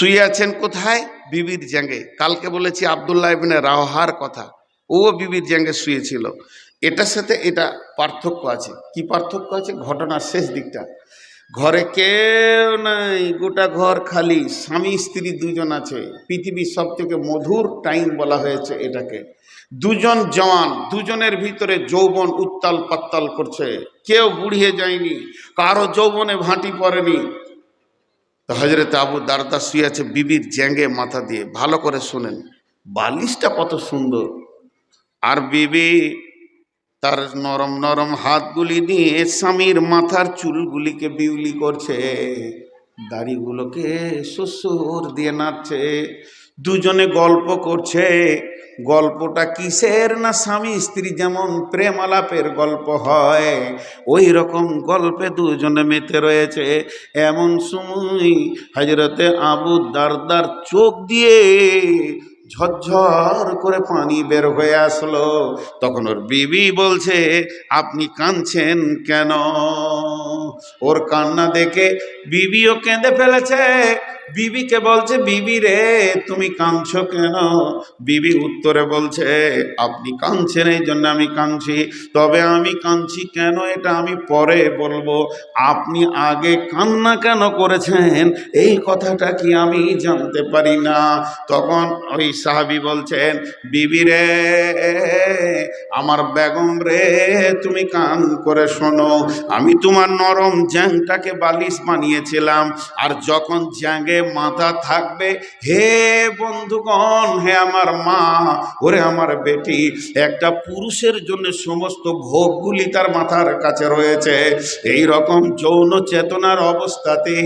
শুয়ে আছেন কোথায়? বিবির জ্যাঙ্গে। কালকে বলেছি আবদুল্লাহ ইবনে রাওহার কথা। ও বিবির জ্যাঙ্গে শুয়েছিল। এটার সাথে এটা পার্থক্য আছে। কি পার্থক্য আছে? ঘটনার শেষ দিকটা। ঘরে কেউ নাই, গোটা ঘর খালি। স্বামী, স্ত্রী দুজন আছে। পৃথিবীর সব থেকে মধুর টাইম বলা হয়েছে এটাকে। দুজন জওয়ান, দুজনের ভিতরে যৌবন উত্তাল পাত্তাল করছে। কেউ বুড়িয়ে যায়নি, কারও যৌবনে ভাঁটি পড়েনি। তো হজরত আবু দারদা শুয়ে আছে, বিবির জ্যাঙ্গে মাথা দিয়ে। ভালো করে শোনেন, বালিশটা কত সুন্দর। আর বিবি তার নরম নরম হাতগুলি নিয়ে স্বামীর মাথার চুলগুলিকে বিউলি করছে। দাড়িগুলোকে শ্বশুর দিয়ে নাচছে দুজনে গল্প করছে। গল্পটা কিসের না স্বামী স্ত্রী যেমন প্রেম আলাপের গল্প হয় ওই রকম গল্পে দুজনে মেতে রয়েছে। এমন সময় হাজরতে আবু দারদার চোখ দিয়ে ঝরঝর করে পানি বের হয়ে আসলো। তখন ওর বিবি বলছে, আপনি কাঁদছেন কেন? ওর কান্না দেখে বিবিও কেঁদে ফেলেছে। বিবিকে বলছে, বিবি রে, তুমি কাঁদছো কেন? বিবি উত্তরে বলছে, আপনি কাঁদছেন এই জন্য আমি কাঁদছি। তবে আমি কাঁদছি কেন এটা আমি পরে বলব। আপনি আগে কান্না কেন করেছেন? এই কথাটা কি আমি জানতে পারি না। তখন ওই সাহাবি বলছেন, বিবি রে, আমার বেগম রে, তুমি কান করে শোনো। আমি তোমার নরম জ্যাংটাকে বালিশ বানিয়েছিলাম, আর যখন জ্যাঙ্গে মাথা থাকবে। হে বন্ধুগণ, হে আমার মা, ওরে আমার বেটি, একটা পুরুষের জন্য সমস্ত ভোগগুলি তার মাথার কাছে রয়েছে। এই রকম যৌন চেতনার অবস্থাতে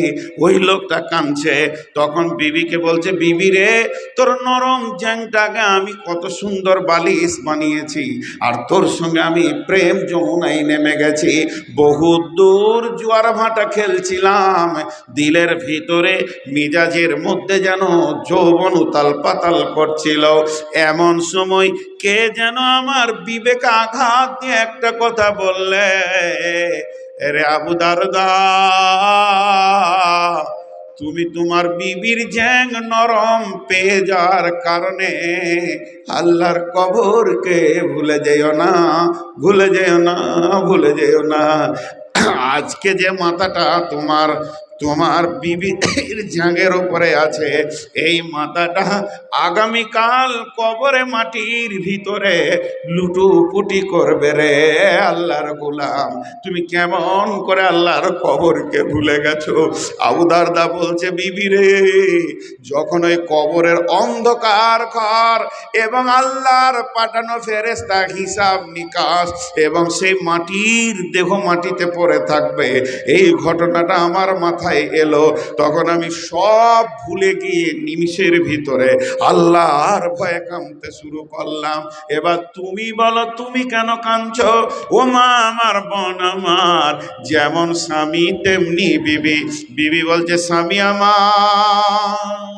ওই লোকটা কাঁদছে। তখন বিবিকে বলছে, বিবি রে, তোর নরম জ্যাংটাকে আমি কত সুন্দর বালিশ বানিয়েছি, আর তোর সঙ্গে আমি প্রেম যমুনাই নেমে গেছি। বহু দূর জোয়ার ভাটা খেলছিলাম, দিলের ভিতরে মিজাজের মধ্যে যেন যৌবন উতাল পাতাল করছিল। এমন সময় কে যেন আমার বিবেক আঘাত দিয়ে একটা কথা বললে রে আবু দারদা, তুমি তোমার বিবির জ্যাং নরম পেয়ে যাওয়ার কারণে আল্লাহর কবরকে ভুলে যেও না, ভুলে যেও না, ভুলে যেও না। আজকে যে মাথাটা তোমার তোমার বিবির জাঙ্গের ওপরে আছে। এই মাথাটা আগামীকাল কবরে মাটির ভিতরে লুটুপুটি করবে রে আল্লাহর গোলাম। তুমি কেমন করে আল্লাহর কবরকে ভুলে গেছো? আবুদারদা বলছে, বিবি রে, যখন ওই কবরের অন্ধকার ঘর এবং আল্লাহর পাঠানো ফেরেস্তা হিসাব নিকাশ এবং সেই মাটির দেহ মাটিতে পড়ে থাকবে, এই ঘটনাটা আমার মাথায় এলো, তখন আমি সব ভুলে গিয়ে নিমিষের ভিতরে আল্লাহ আর ভয়ে কামতে শুরু করলাম। এবার তুমি বলো, তুমি কেন কাঁদছ? ও মা, আমার বোন আমার। যেমন স্বামী, তেমনি বিবি। বিবি বলছে, স্বামী আমার।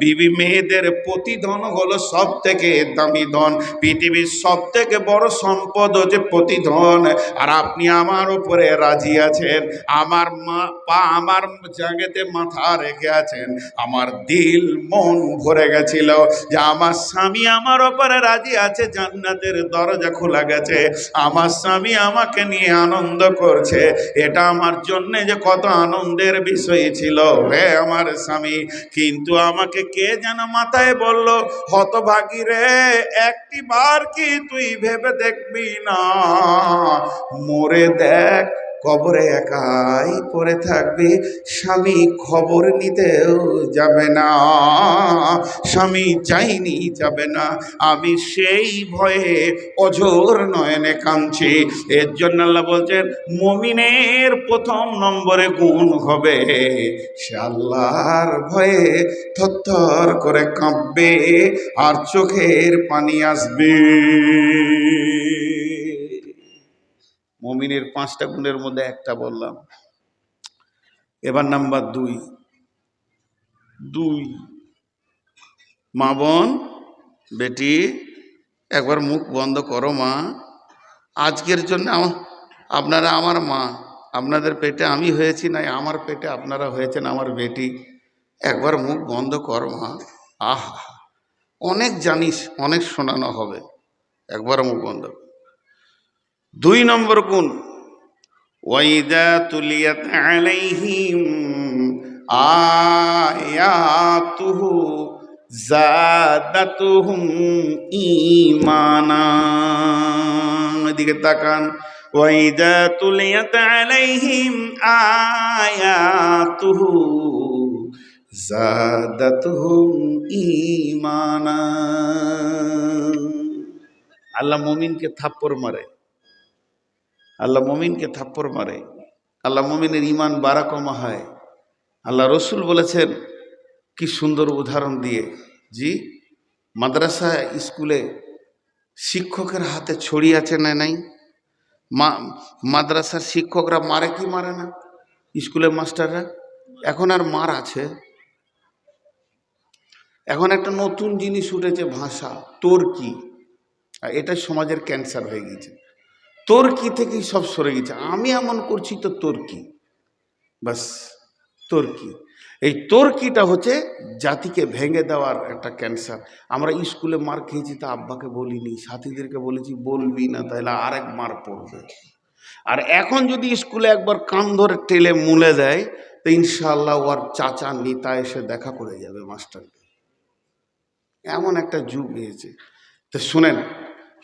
বিবি মেয়েদের প্রতিধন হলো সব থেকে দামি ধন। পৃথিবীর সব থেকে বড় সম্পদ হচ্ছে প্রতিধন। আর আপনি আমার উপরে রাজি আছেন, আমার মা, পা আমার জায়গাতে মাথা রেখে আছেন, আমার দিল মন ভরে গেছিল যে আমার স্বামী আমার ওপরে রাজি আছে, জান্নাতের দরজা খোলা গেছে, আমার স্বামী আমাকে নিয়ে আনন্দ করছে। এটা আমার জন্যে যে কত আনন্দের বিষয় ছিল। হে আমার স্বামী, কিন্তু আমাকে কে যেন মাথায় বলল, হতভাগী রে একটি বার কি তুই ভেবে দেখবি না? মরে দেখ কবরে একাই পড়ে থাকবে। স্বামী খবর নিতেও যাবে না। স্বামী যাইনি যাবে না। আমি সেই ভয়ে অজোর নয়নে কাঁদছি। এর জন্য আল্লাহ বলছেন, মমিনের প্রথম নম্বরে গুণ হবে। সে আল্লাহর ভয়ে থরথর করে কাঁপবে, আর চোখের পানি আসবে। মমিনের পাঁচটা গুণের মধ্যে একটা বললাম। এবার নাম্বার দুই। দুই। মা বোন, বেটি, একবার মুখ বন্ধ করো মা। আজকের জন্য আপনারা আমার মা। আপনাদের পেটে আমি হয়েছি নাই, আমার পেটে আপনারা হয়েছেন আমার বেটি। একবার মুখ বন্ধ কর মা। আহা, অনেক জানিস, অনেক শোনানো হবে। একবার মুখ বন্ধ। দুই নম্বর গুণ ওয়াইদা তুলিয়াত আলাইহিম আয়াতুহু জাদাতুহুম ঈমানা এদিকে তাকান। ওয়াইদা তুলিয়াত আলাইহিম আয়াতুহু জাদাতুহুম ঈমানা আল্লাহ মুমিনকে থাপ্পড় মারে। আল্লাহ মমিনকে থাপ্পড় মারে। আল্লাহ মমিনের ইমান বাড়া কমা হয়। আল্লাহ রসুল বলেছেন, কি সুন্দর উদাহরণ দিয়ে, জি, মাদ্রাসা স্কুলে শিক্ষকের হাতে ছড়ি আছে না নাই? মা, মাদ্রাসার শিক্ষকরা মারে কি মারে না? স্কুলের মাস্টাররা, এখন আর মার আছে। এখন একটা নতুন জিনিস উঠেছে ভাষা, তোর কি? এটা সমাজের ক্যান্সার হয়ে গেছে তোর কি থেকেই সব সরে গেছে? আমি এমন করছি তো তোর কি? বাস, তোর কি? এই তোর কিটা হচ্ছে জাতিকে ভেঙে দেওয়ার একটা ক্যান্সার। আমরা স্কুলে মার খেয়েছি তা আব্বাকে বলিনি, সাথীদেরকে বলেছি বলবি না, তাহলে আরেক মার পড়বে। আর এখন যদি স্কুলে একবার কান ধরে টেলে মুলে দেয়, তো ইনশাল্লাহ ওর চাচা নিতা এসে দেখা করে যাবে মাস্টারকে। এমন একটা যুগ এসেছে তো শুনেন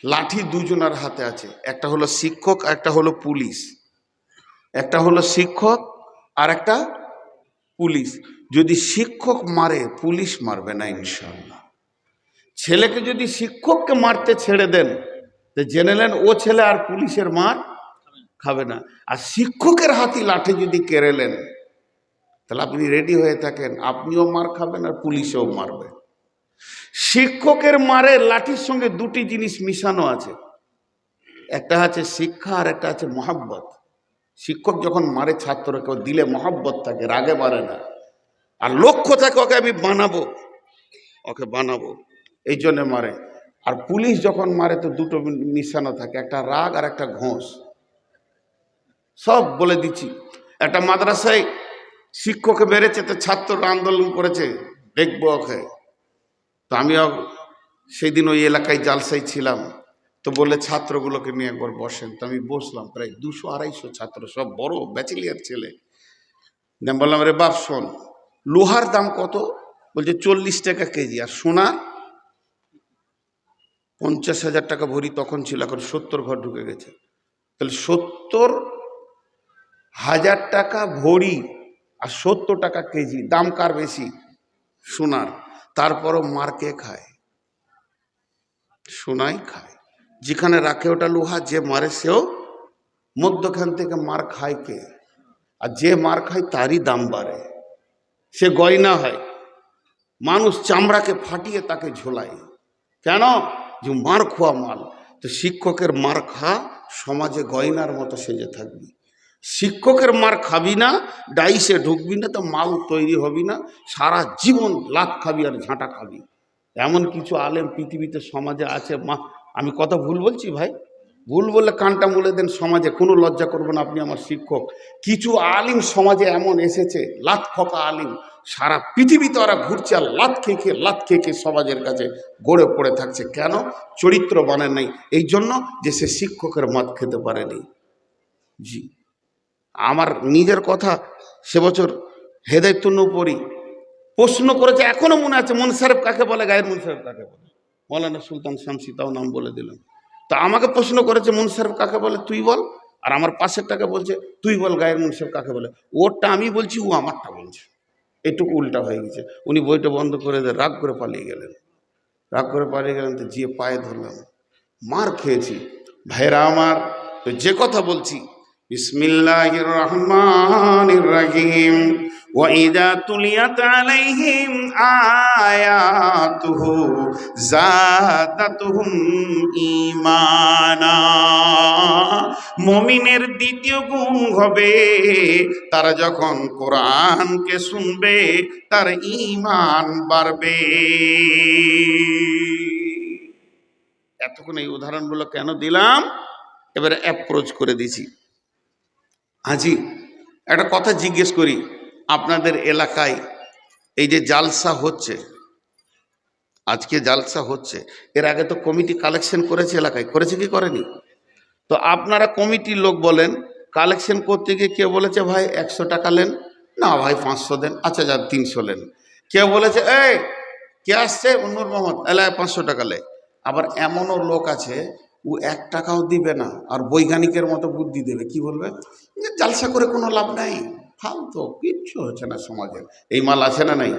লাঠি দুজনার হাতে আছে। একটা হলো শিক্ষক, একটা হলো পুলিশ। একটা হলো শিক্ষক আর একটা পুলিশ। যদি শিক্ষক মারে, পুলিশ মারবে না ইনশাল্লাহ ছেলেকে যদি শিক্ষককে মারতে ছেড়ে দেন, তো জেনে নেন ও ছেলে আর পুলিশের মার খাবে না। আর শিক্ষকের হাতি লাঠি যদি কেড়ে নেন, তাহলে আপনি রেডি হয়ে থাকেন। আপনিও মার খাবেন আর পুলিশেও মারবে। শিক্ষকের মারে লাঠির সঙ্গে দুটি জিনিস মিশানো আছে। একটা আছে শিক্ষা আর একটা আছে মহাব্বত। শিক্ষক যখন মারে ছাত্রকে দিলে মহাব্বত থাকে, রাগে মারে না। আর লক্ষ্য থাকে, ওকে আমি বানাবো। ওকে বানাবো। এই জন্যে মারে। আর পুলিশ যখন মারে, তো দুটো মিশানো থাকে, একটা রাগ আর একটা ঘোষ। সব বলে দিচ্ছি। একটা মাদ্রাসায় শিক্ষককে মেরেছে, তো ছাত্ররা আন্দোলন করেছে। দেখব ওকে। তো আমিও সেই দিন ওই এলাকায় জালসাই ছিলাম, তো বলে ছাত্রগুলোকে নিয়ে একবার বসেন। তো আমি বসলাম, প্রায় দুশো আড়াইশো ছাত্র, সব বড় ব্যাচেলিয়ার ছেলে। আমি বললাম রে বাপ, শোন, লোহার দাম কত? বলছে, চল্লিশ টাকা কেজি। আর সোনা পঞ্চাশ হাজার টাকা ভরি তখন ছিল, এখন সত্তর ঘর ঢুকে গেছে। তাহলে সত্তর হাজার টাকা ভরি আর সত্তর টাকা কেজি, দাম কার বেশি? সোনার। তারপরও মার কে খায়? সোনাই খায়। যেখানে রাখে ওটা লোহা, যে মারে সেও মধ্যখান থেকে মার খায় কে? আর যে মার খায় তারই দাম বাড়ে। সে গয়না হয়। মানুষ চামড়াকে ফাটিয়ে তাকে ঝোলায়। কেন? যে মার খোয়া মাল। তো শিক্ষকের মার খা, সমাজে গয়নার মতো সেজে থাকবি। শিক্ষকের মার খাবি না, ডাইসে ঢুকবি না, তো মাল তৈরি হবি না, সারা জীবন লাত খাবি আর ঝাঁটা খাবি। এমন কিছু আলেম পৃথিবীতে, সমাজে আছে, মা, আমি কথা ভুল বলছি ভাই? ভুল বললে কানটা মুলে দেন সমাজে, কোনো লজ্জা করবেন আপনি আমার শিক্ষক। কিছু আলিম সমাজে এমন এসেছে, লাত খকা আলিম, সারা পৃথিবীতে ওরা ঘুরছে আর লাত খেয়ে খেয়ে, লাত খেয়ে খেয়ে সমাজের কাছে গড়ে পড়ে থাকছে। কেন? চরিত্র বানে নাই। এই জন্য যে সে শিক্ষকের মত খেতে পারেনি। জি। আমার নিজের কথা সে বছর হেদায়তুন্ন পড়ি প্রশ্ন করেছে, এখনও মনে আছে মনসারেফ কাকে বলে, গায়ের মনসারেফ কাকে বলে? মৌলানা সুলতান শামসি তাও নাম বলে দিলাম তা আমাকে প্রশ্ন করেছে মনসারেফ কাকে বলে, তুই বল। আর আমার পাশেরটাকে বলছে, তুই বল গায়ের মনসারেফ কাকে বলে। ওরটা আমি বলছি, ও আমারটা বলছে। এটুকু উল্টা হয়ে গেছে। উনি বইটা বন্ধ করে দিয়ে রাগ করে পালিয়ে গেলেন। রাগ করে পালিয়ে গেলেন, তো যে পায়ে ধরলাম। মার খেয়েছি। ভাইরা আমার, তো যে কথা বলছি বিসমিল্লাহির রহমানির রহিম وإذا تليت عليهم آياته زادتهم ঈমানা মমিনের দ্বিতীয় গুণ হবে তারা যখন কোরআনকে শুনবে তার ঈমান বাড়বে এতক্ষণ এই উদাহরণগুলো কেন দিলাম এবারে অ্যাপ্রোচ করে দিছি আজি একটা কথা জিজ্ঞেস করি, আপনাদের এলাকায় এই যে জালসা হচ্ছে, আজকে জালসা হচ্ছে, এর আগে তো কমিটি কালেকশন করেছে এলাকায়, করেছে কি করেনি? তো আপনারা কমিটির লোক বলেন কালেকশন করতে গিয়ে কেউ বলেছে, ভাই, একশো টাকা নেন না ভাই, পাঁচশো দেন আচ্ছা যা তিনশো নেন কেউ বলেছে, এই, কে আসছে? নূর মোহাম্মদ এলাকায় পাঁচশো টাকা লে। আবার এমনও লোক আছে ও এক টাকাও দিবে না, আর বৈজ্ঞানিকের মতো বুদ্ধি দেবে, কি বলবে? যে জালসা করে কোনো লাভ নাই, ফালতো, কিচ্ছু হচ্ছে না সমাজে। এই মাল আছে না নাই?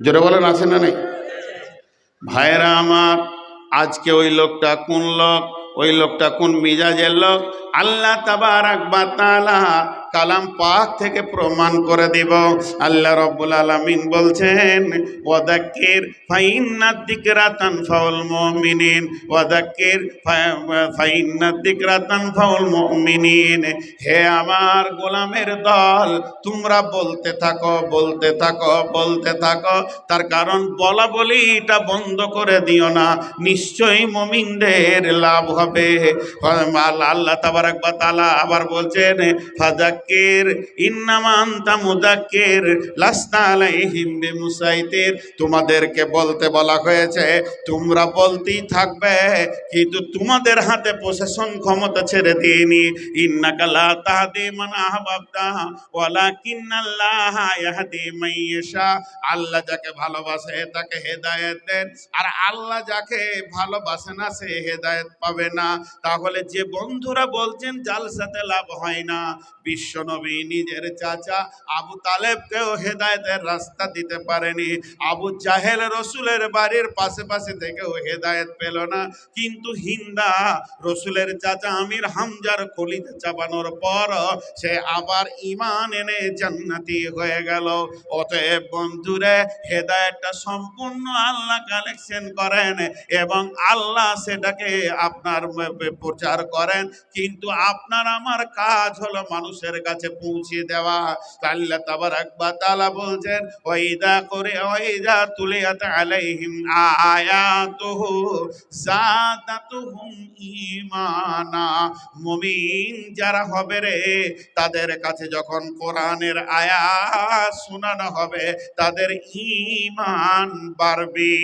জোরে বলেন, আছে না নাই? ভাইরা আমার, আজকে ওই লোকটা কোন লোক? ওই লোকটা কোন মিজাজের লোক? আল্লাহ তাবার কালাম পাক থেকে প্রমাণ করে দিব। আল্লাহ রব্বুল আলামিন বলছেন, ওয়াদাক্কির ফাইন্নাদ যিকরা তানফাউল মুমিনিন, ওয়াদাক্কির ফাইন্নাদ যিকরা তানফাউল মুমিনিন। হে আমার গোলামের দল, তোমরা বলতে থাকো বলতে থাকো বলতে থাকো। তার কারণ বলা বলি এটা বন্ধ করে দিও না, নিশ্চয়ই মমিনদের লাভ হবে। আল্লাহ তাবারাক বা তাআলা আবার বলছেন ফাজাক্কির ইন্নামা আনতা মুদাক্কির আলাইহিম বিমুসাইতির। তোমাদেরকে বলতে বলা হয়েছে, তোমরা বলতেই থাকবে, কিন্তু তোমাদের হাতে প্রশাসন ক্ষমতা ছেড়ে দিইনি। ইন্নাকা ইয়াহদি আল্লাহ যাকে ভালোবাসে তাকে হেদায়েত দেন, আর আল্লাহ যাকে ভালোবাসে না, সে হেদায়েত পাবে না। তাহলে যে বন্ধুরা বলছেন, জালসাতে লাভ হয় না। বিশ্ব নবী নিজের চাচা আবু তালেবকেও হেদায়েতের রাস্তা দিতে পারেনি। আবু জাহেল রসুলের বাড়ির পাশে পাশে থেকেও হেদায়েত পেল না। কিন্তু হিন্দা রসুলের চাচা আমির হামজার কলিতে চাপানোর পর সে আবার ইমান এনে জান্নাতি হয়ে গেল। অতএব বন্ধুরে, হেদায়েতটা সম্পূর্ণ আল্লাহ কালেকশন করেন এবং আল্লাহ সেটাকে আপনার প্রচার করেন। কিন্তু আপনার আমার কাজ হলো মানুষের কাছে পৌঁছে দেওয়া। আল্লাহ তাবারাক ওয়া তাআলা বলছেন, ওয়াইদা করে, ওয়াইদা তুলিয়াত আলাইহিম আয়াতুহু জাদাতুহুম ঈমানা। মুমিন যারা হবে রে, তাদের কাছে যখন কোরআনের আয়াত শোনানো হবে, তাদের ঈমান বাড়বে।